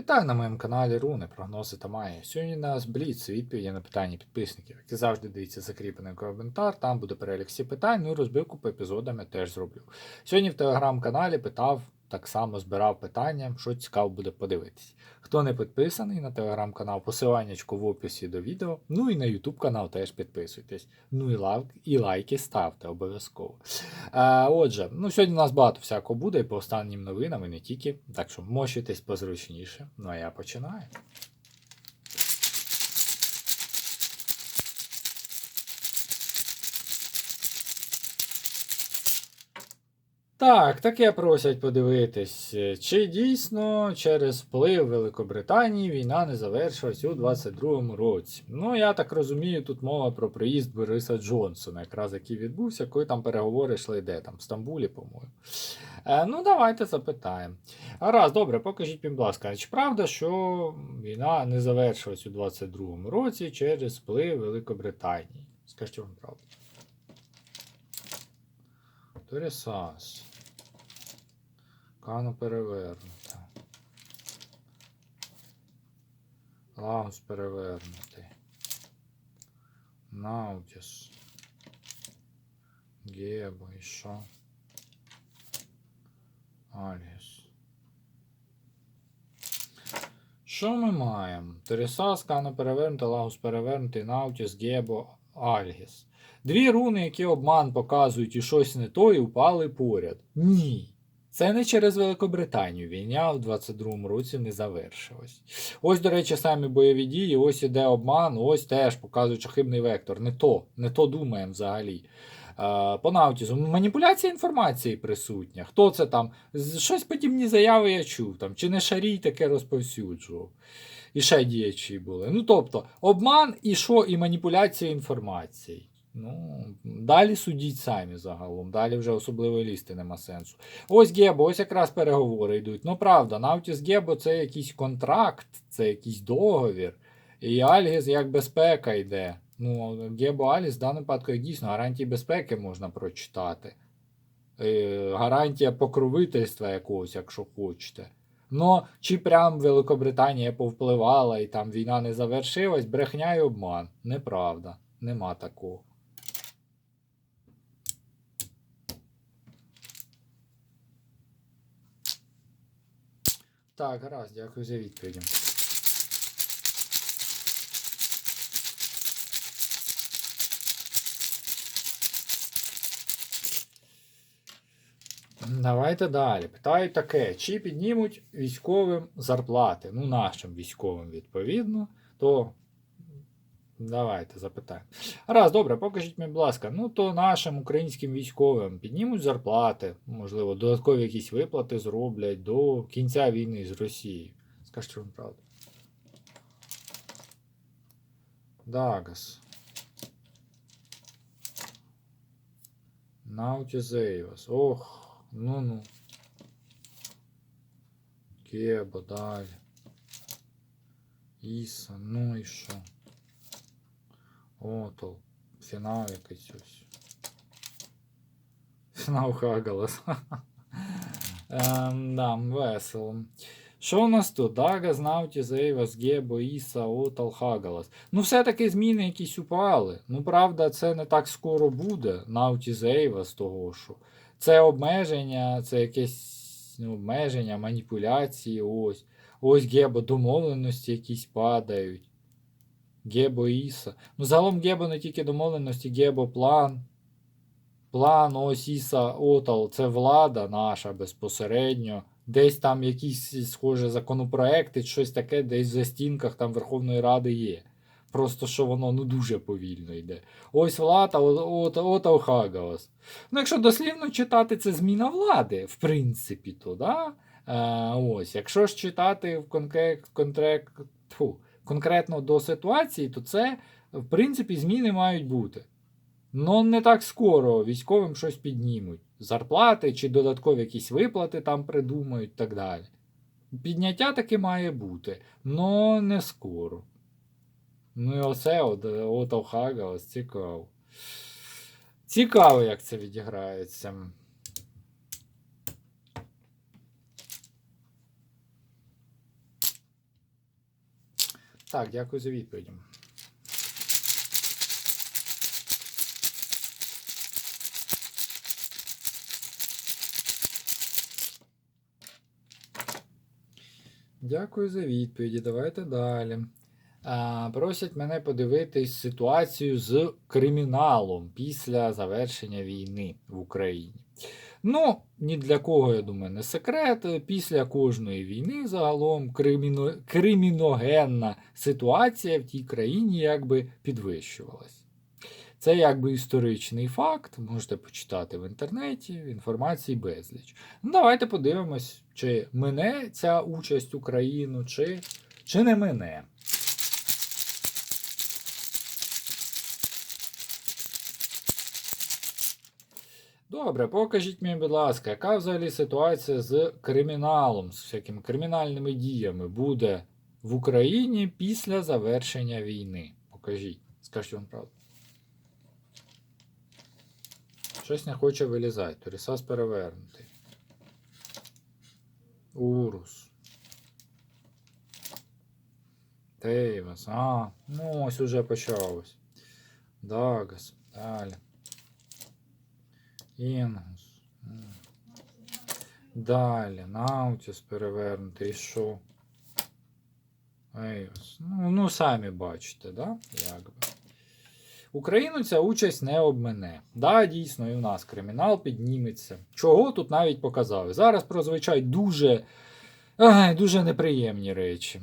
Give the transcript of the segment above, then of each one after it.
Вітаю на моєму каналі Руни, прогнози та має. Сьогодні у нас бліц відповіді на питання підписників. Як завжди дивіться закріплений коментар, там буде перелік всіх питань, ну і розбивку по епізодам я теж зроблю. Сьогодні в телеграм-каналі питав, так само збирав питання, що цікаво буде подивитись. Хто не підписаний на телеграм-канал, посиланнячко в описі до відео, ну і на ютуб канал теж підписуйтесь. Ну і лайк, і лайки ставте обов'язково. Е, отже, ну сьогодні у нас багато всякого буде і по останнім новинам, і не тільки. Так що мощитесь позручніше. Ну а я починаю. Так, таке просять подивитись, чи дійсно через вплив Великобританії війна не завершилась у 22-му році. Ну, я так розумію, тут мова про приїзд Бориса Джонсона, якраз який відбувся, коли там переговори йшли де там, в Стамбулі, по-моєму. Е, ну, давайте запитаємо. Гаразд, добре, покажіть, будь ласка, чи правда, що війна не завершилась у 22-му році через вплив Великобританії? Скажіть вам правду. Торісас. Кану перевернута. Лагус перевернутий. Наутіс. Гебо і що? Альгіс. Що ми маємо? Торісас, Кану перевернута, Лагус перевернутий, Наутіс, Гебо, Альгіс. Дві руни, які обман показують і щось не то, і упали поряд. Ні. Це не через Великобританію. Війна в 22-му році не завершилась. Ось, до речі, самі бойові дії, ось іде обман, ось теж показуючи хибний вектор. Не то, не то думаємо взагалі. По наутізу. Маніпуляція інформації присутня. Хто це там? Щось подібні заяви я чув, там, чи не шарій таке розповсюджував. І ще діячі були. Ну, тобто, обман і що, і маніпуляція інформації. Ну, далі судіть самі загалом, далі вже особливо лізти нема сенсу. Ось Гебо, ось якраз переговори йдуть. Ну правда, Наутіс Гебо це якийсь контракт, це якийсь договір. І Альгіс як безпека йде. Ну, Гебо Аліс в даному випадку дійсно гарантії безпеки можна прочитати. Е, гарантія покровительства якогось, якщо хочете. Ну, чи прям Великобританія повпливала і там війна не завершилась, брехня і обман. Неправда. Нема такого. Так, гаразд, дякую за відповіді. Давайте далі. Питають таке: чи піднімуть військовим зарплати? Ну, нашим військовим, відповідно, то давайте запитаємо. Раз, добре, покажіть мені, будь ласка, ну то нашим українським військовим піднімуть зарплати, можливо, додаткові якісь виплати зроблять до кінця війни з Росією. Скажіть вам правду. Дагас. Наутізейвас. Ох, ну-ну. Кебо, далі. Іса, ну і що? Отол. Фінал якийсь ось. Фінал Хагалас. Ем, да, весело. Що у нас тут? Дагас, Наутіс, Ейвас, Гебо, Іса, Отал, Хагалас. Ну, все-таки зміни якісь упали. Ну, правда, це не так скоро буде. Наутіс, Ейвас, того що. Це обмеження, це якесь ну, обмеження, маніпуляції, ось. Ось Гебо, домовленості якісь падають. Гебо Іса. Ну, загалом Гебо не тільки домовленості, Гебо план. План, ось Іса Отал, це влада наша безпосередньо. Десь там якісь, схоже, законопроекти, щось таке, десь за стінках там Верховної Ради є. Просто що воно ну дуже повільно йде. Ось влада, Отал Хагалас. Ну, якщо дослівно читати, це зміна влади, в принципі, то, да? Е, ось, якщо ж читати в конкрет, контрек, тьфу, конкретно до ситуації, то це, в принципі, зміни мають бути. Ну, не так скоро військовим щось піднімуть. Зарплати чи додаткові якісь виплати там придумають і так далі. Підняття таки має бути, але не скоро. Ну і оце от, от Охага, ось цікаво. Цікаво, як це відіграється. Так, дякую за відповідь. Дякую за відповіді. Давайте далі. А, просять мене подивитись ситуацію з криміналом після завершення війни в Україні. Ну, ні для кого, я думаю, не секрет. Після кожної війни загалом криміно... криміногенна ситуація в тій країні якби підвищувалась. Це якби історичний факт, можете почитати в інтернеті, інформації безліч. Ну, давайте подивимось, чи мине ця участь Україну, чи, чи не мине. Добре, покажіть мені, будь ласка, яка взагалі ситуація з криміналом, з всякими кримінальними діями буде в Україні після завершення війни? Покажіть, скажіть вам правду. Щось не хоче вилізати. Торісас перевернутий. Урус. Тейвас. А, ну ось уже почалось. Дагас. Далі. Інгус. Далі. Наутіс перевернутий. І що? Ейвас. Ну, ну, самі бачите, да? Якби. Україну ця участь не обмине. Да, дійсно, і в нас кримінал підніметься. Чого тут навіть показали. Зараз прозвучать дуже, дуже неприємні речі.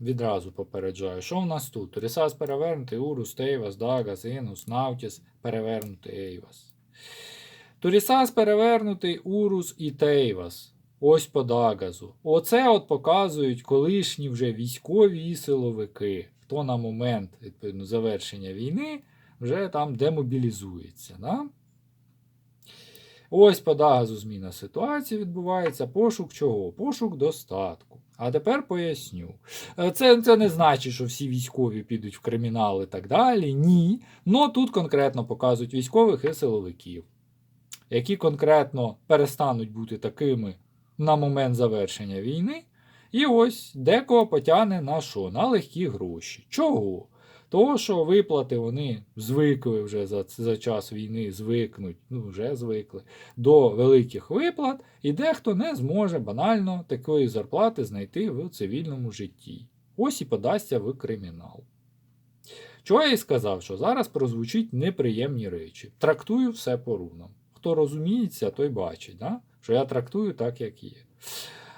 Відразу попереджаю. Що в нас тут? Рісас перевернутий, Урус, Тейвас, Дагас, Інус, Наутіс, перевернутий Ейвас. Турісас перевернутий Урус і Тейвас. Ось по Дагазу. Оце от показують колишні вже військові і силовики. Хто на момент відповідно, завершення війни вже там демобілізується. Да? Ось по Дагазу зміна ситуації відбувається. Пошук чого? Пошук достатку. А тепер поясню. Е, Це, це не значить, що всі військові підуть в кримінал і так далі. Ні. Но тут конкретно показують військових і силовиків, які конкретно перестануть бути такими на момент завершення війни. І ось декого потягне на що? На легкі гроші. Чого? Того, що виплати вони звикли вже за, за час війни, звикнуть, ну вже звикли, до великих виплат, і дехто не зможе банально такої зарплати знайти в цивільному житті. Ось і подасться в кримінал. Чого я і сказав, що зараз прозвучить неприємні речі. Трактую все по рунам. Хто розуміється, той бачить, да? що я трактую так, як є.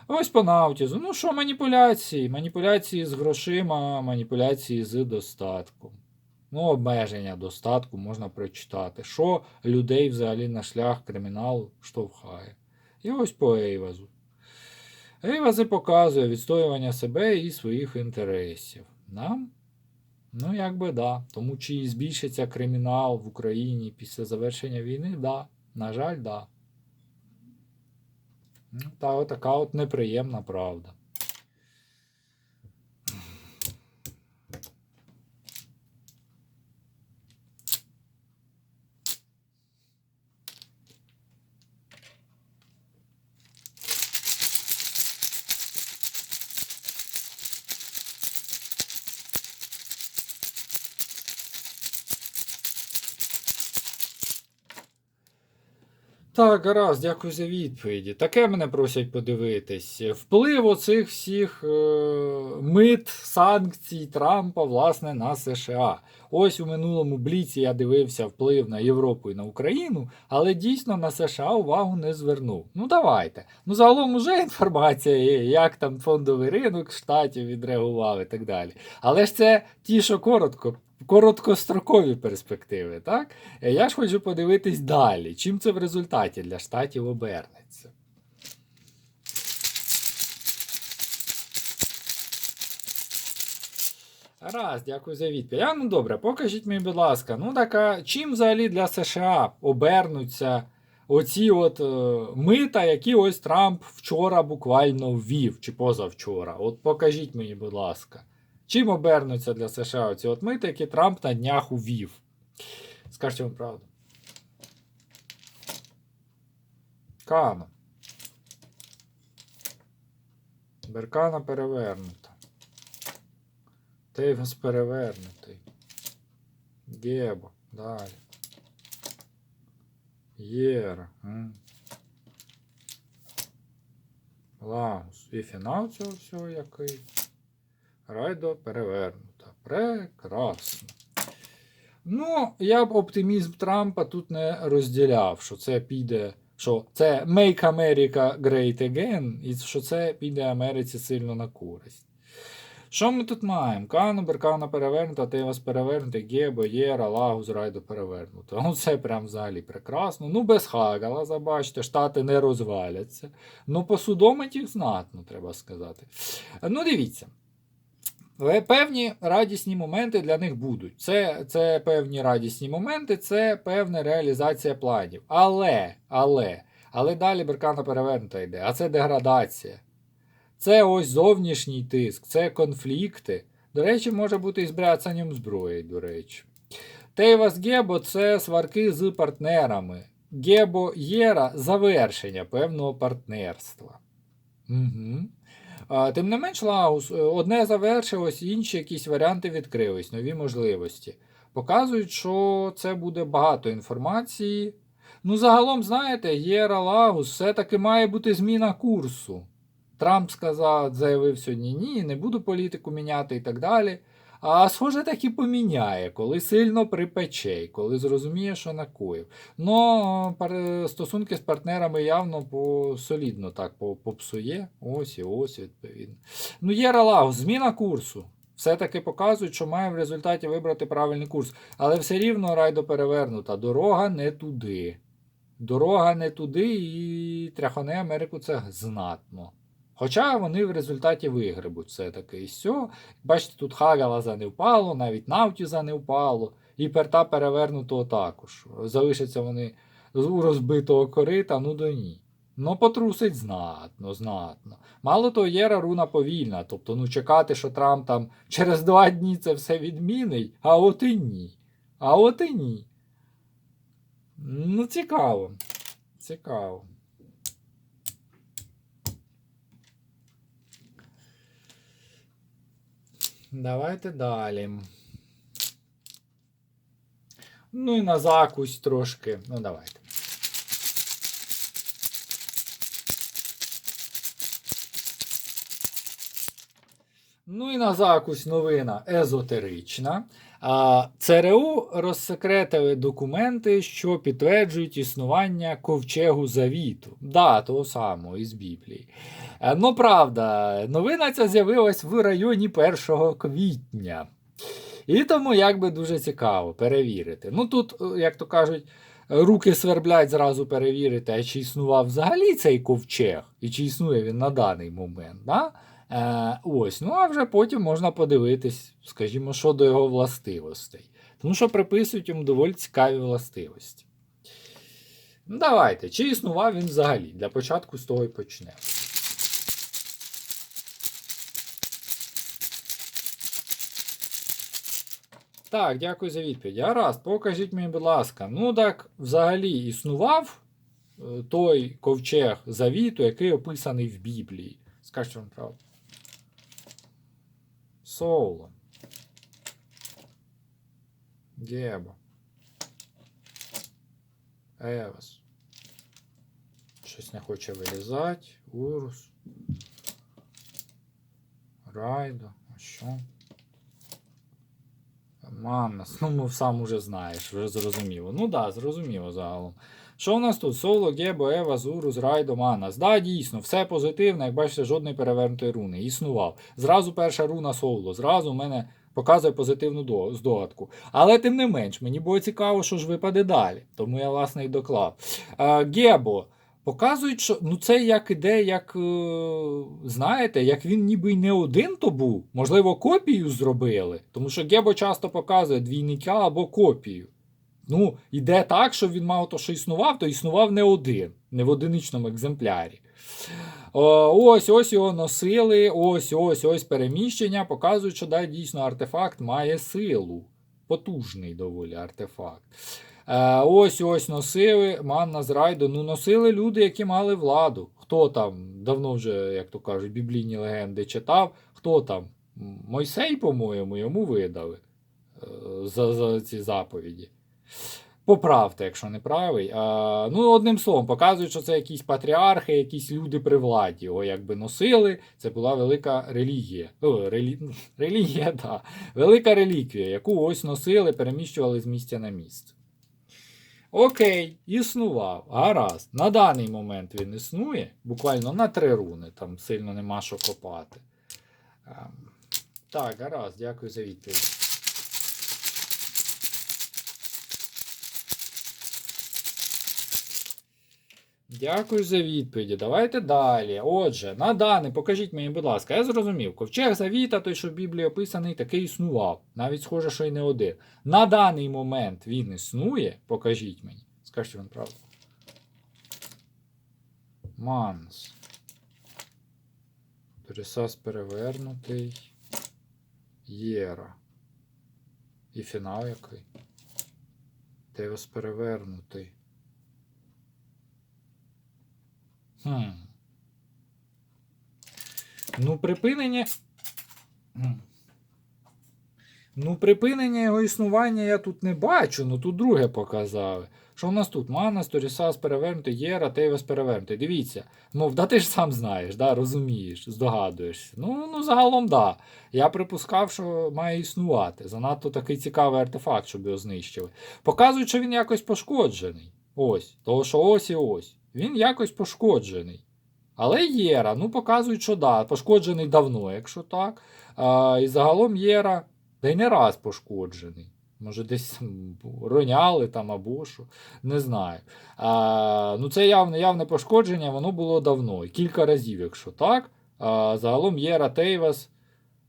Ось по наутізу. Ну що, маніпуляції? Маніпуляції з грошима, маніпуляції з достатком. Ну, обмеження достатку можна прочитати. Що людей взагалі на шлях криміналу штовхає. І ось по Ейвазу. Ейвази показує відстоювання себе і своїх інтересів. Нам? Ну, якби да. Тому чи збільшиться кримінал в Україні після завершення війни? Да. На жаль, да. Ну, Та отака така от неприємна правда. Так, гаразд, дякую за відповіді. Таке мене просять подивитись. Вплив оцих всіх е, мит, санкцій Трампа, власне, на США. Ось у минулому бліці я дивився вплив на Європу і на Україну, але дійсно на США увагу не звернув. Ну давайте. Ну загалом уже інформація є, як там фондовий ринок штатів відреагував і так далі. Але ж це ті, що коротко. Короткострокові перспективи, так? Е, Я ж хочу подивитись далі, чим це в результаті для штатів обернеться. Раз, дякую за відповідь. А, ну добре, покажіть мені, будь ласка, ну така, чим взагалі для США обернуться оці от е, мита, які ось Трамп вчора буквально ввів, чи позавчора. От покажіть мені, будь ласка. Чим обернуться для США оці от мити, які Трамп на днях увів? Скажіть вам правду. Кано. Беркана перевернута. Тейвас перевернутий. Гебо. Далі. Єра. м. Лагус. І фінал цього всього який. Райдо перевернута. Прекрасно. Ну, я б оптимізм Трампа тут не розділяв, що це піде, що це Make America Great Again, і що це піде Америці сильно на користь. Що ми тут маємо? Кану, Беркана перевернута, Тейвас перевернута, Гебо, Єра, Лагус, Райдо перевернута. Ну, це прям взагалі прекрасно. Ну, без Хагала, забачте, штати не розваляться. Ну, посудомить їх знатно, треба сказати. Ну, дивіться. Е, Певні радісні моменти для них будуть. Це, це певні радісні моменти, це певна реалізація планів. Але, але, але далі Беркана перевернута йде, а це деградація. Це ось зовнішній тиск, це конфлікти. До речі, може бути і з бряцанням зброї, до речі. Тейвас Гебо це сварки з партнерами. Гебо Єра завершення певного партнерства. Угу. Тим не менш, Лагус, е, одне завершилось, інші якісь варіанти відкрились, нові можливості. Показують, що це буде багато інформації. Ну, загалом, знаєте, Єра Лагус все-таки має бути зміна курсу. Трамп сказав, заявив сьогодні ні, не буду політику міняти і так далі. А схоже, так і поміняє, коли сильно припече, коли зрозуміє, що накоїв. Но стосунки з партнерами явно солідно так попсує. Ось і ось, відповідно. Ну, є Лагус, зміна курсу. Все-таки показують, що має в результаті вибрати правильний курс. Але все рівно райдо перевернута. Дорога не туди. Дорога не туди і тряхане Америку це знатно. Хоча вони в результаті вигребуть все-таки і все. Бачите, тут Хагалаза не впало, навіть Навтіза не впало, і перта перевернутого також. Залишаться вони у розбитого корита, ну до ні. Ну, потрусить знатно, знатно. Мало того, Єра руна повільна. Тобто, ну чекати, що Трамп там через два дні це все відмінить, а от і ні. А от і ні. Ну, цікаво. Цікаво. Давайте далі. Ну і на закусь трошки. Ну, давайте. Ну і на закусь новина езотерична. ЦРУ розсекретили документи, що підтверджують існування ковчегу завіту. Да, того самого із Біблії. Е, Ну, правда, новина ця з'явилась в районі 1 квітня. І тому якби дуже цікаво перевірити. Ну тут, е, як то кажуть, руки сверблять зразу перевірити, а чи існував взагалі цей ковчег, і чи існує він на даний момент. Да? Е, ось, ну а вже потім можна подивитись, скажімо, щодо його властивостей. Тому що приписують йому доволі цікаві властивості. Ну, давайте, чи існував він взагалі? Для початку з того і почнемо. Так, дякую за відповідь. Гаразд, покажіть мені, будь ласка. Ну так, взагалі існував е, той ковчег завіту, який описаний в Біблії. Скажіть вам правду. Соло. Геба. Евас. Щось не хоче вилізати. Урус. Райдо. А що? Маннас. Ну, ну, сам уже знаєш, вже зрозуміло. Ну да, зрозуміло загалом. Що в нас тут? Соло, Гебо, Ева, Зурус, Райдо, Манас. Да, дійсно, все позитивно, як бачите, жодної перевернутої руни. Існував. Зразу перша руна соло. Зразу в мене показує позитивну здогадку. Але тим не менш, мені було цікаво, що ж випаде далі. Тому я, власне, і доклав. А, Гебо. Показують, що ну це як іде, як е, знаєте, як він ніби й не один то був. Можливо, копію зробили. Тому що Гебо часто показує двійника або копію. Ну, іде так, що він мало то, що існував, то існував не один, не в одиничному екземплярі. Ось ось його носили, ось ось ось переміщення. Показують, що да, дійсно артефакт має силу. Потужний доволі артефакт. Е, ось ось носили манна з райду. Ну, носили люди, які мали владу. Хто там давно вже, як то кажуть, біблійні легенди читав, хто там Мойсей, по-моєму, йому видали е, за, за ці заповіді. Поправте, якщо не правий. А, ну, одним словом, показують, що це якісь патріархи, якісь люди при владі. Його якби носили. Це була велика релігія. О, релі... Релігія. Да. Велика реліквія, яку ось носили, переміщували з місця на місце. Окей, існував. Гаразд. На даний момент він існує. Буквально на три руни, там сильно нема що копати. Ем, Так, гаразд, дякую за відповідь. Дякую за відповіді. Давайте далі. Отже, на даний, покажіть мені, будь ласка, я зрозумів, ковчег завіта, той, що в Біблії описаний, такий існував. Навіть схоже, що й не один. На даний момент він існує. Покажіть мені. Скажіть вам правду. Манс. Пересас перевернутий. Єра. І фінал який? Тевос перевернутий. Хм. Ну, припинення. Ну, припинення його існування я тут не бачу, ну тут друге показали. Що в нас тут? Манас, Торісас перевернутий, Єра, Тейвес перевернутий. Дивіться. Мов, да ти ж сам знаєш, да, розумієш, здогадуєшся. Ну, ну, загалом, да. Я припускав, що має існувати. Занадто такий цікавий артефакт, щоб його знищили. Показують, що він якось пошкоджений. Ось. Того, що ось і ось. Він якось пошкоджений. Але Єра, ну показують, що да, пошкоджений давно, якщо так. А, І загалом Єра, та й не раз пошкоджений. Може, десь роняли там або що, не знаю. А, ну Це явне явне пошкодження, воно було давно. Кілька разів, якщо так. А, Загалом Єра Тейвас.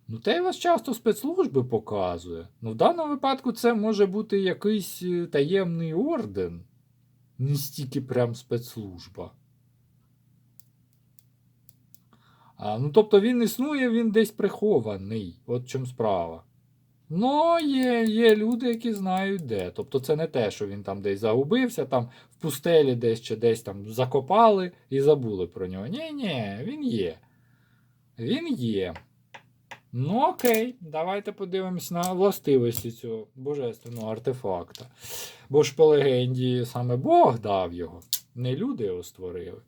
Ну, Тейвас часто спецслужби показує. Ну, в даному випадку це може бути якийсь е, таємний орден. Не стільки прям спецслужба. А, ну, тобто він існує, він десь прихований. От чому справа. Ну, є, є люди, які знають де. Тобто це не те, що він там десь загубився, там в пустелі десь чи десь там закопали і забули про нього. Ні, ні, він є. Він є. Ну, окей, давайте подивимось на властивості цього божественного артефакта. Бо ж по легенді саме Бог дав його, не люди його створили.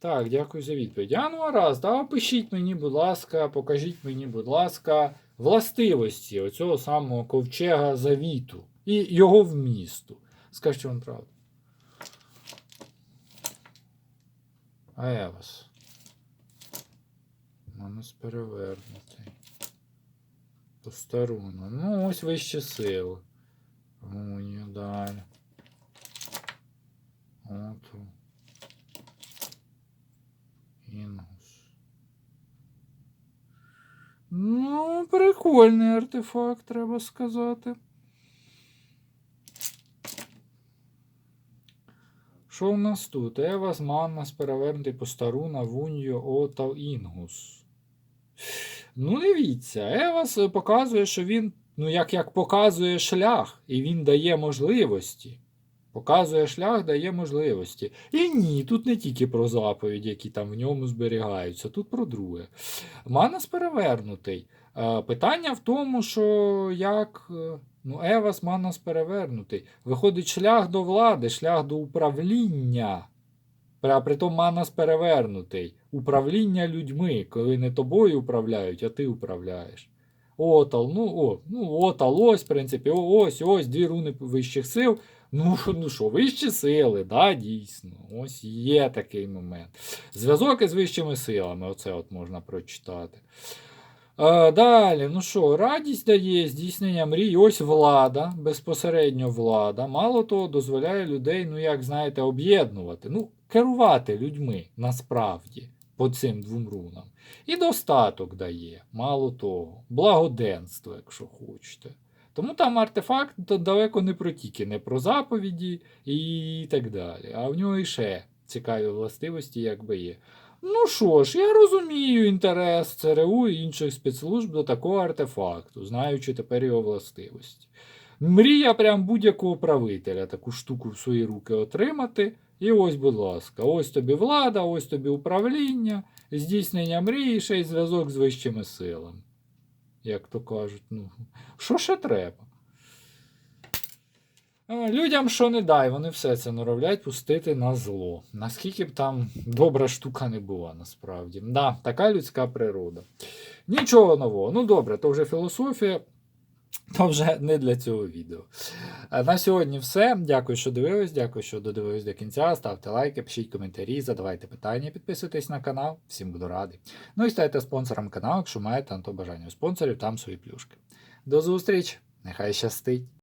Так, дякую за відповідь. А ну раз, да, пишіть мені, будь ласка, покажіть мені, будь ласка, властивості оцього самого ковчега завіту і його вмісту. Скажіть вам правду. Евас. Манус перевернутий. Постаруна. Ну, ось вище сили. Румунія далі. От. Інгус. Ну, прикольний артефакт, треба сказати. Що в нас тут? Евас, Маннас, перевернутий по старуна, Вуньо, Отал, Інгус. Ну, дивіться, Евас показує, що він, ну, як, як показує шлях, і він дає можливості. Показує шлях, дає можливості. І ні, тут не тільки про заповіді, які там в ньому зберігаються, тут про друге. Манас перевернутий. Е, Питання в тому, що як. е, Ну, Евас Манас перевернутий. Виходить шлях до влади, шлях до управління. А притом Манас перевернутий. Управління людьми, коли не тобою управляють, а ти управляєш. Отал, ну о, ну отал, ось, в принципі, ось, ось, дві руни вищих сил. Ну, ну що, вищі сили, да, дійсно. Ось є такий момент. Зв'язок із вищими силами, оце от можна прочитати. Е, далі, ну що, радість дає здійснення мрій, ось влада, безпосередньо влада. Мало того, дозволяє людей, ну як знаєте, об'єднувати, ну, керувати людьми насправді по цим двом рунам. І достаток дає, мало того, благоденство, якщо хочете. Тому там артефакт далеко не про тільки, не про заповіді і так далі. А в нього і ще цікаві властивості, якби є. Ну що ж, я розумію інтерес ЦРУ і інших спецслужб до такого артефакту, знаючи тепер його властивості. Мрія прям будь-якого правителя таку штуку в свої руки отримати. І ось, будь ласка, ось тобі влада, ось тобі управління, здійснення мрії, ще й зв'язок з вищими силами. Як то кажуть, ну, що ще треба? Людям, що не дай, вони все це норовлять пустити на зло. Наскільки б там добра штука не була, насправді. Да, така людська природа. Нічого нового. Ну добре, то вже філософія, то вже не для цього відео. На сьогодні все. Дякую, що дивились. Дякую, що додивились до кінця. Ставте лайки, пишіть коментарі, задавайте питання, підписуйтесь на канал. Всім буду радий. Ну і стайте спонсором каналу, якщо маєте на то бажання. У спонсорів там свої плюшки. До зустрічі! Нехай щастить!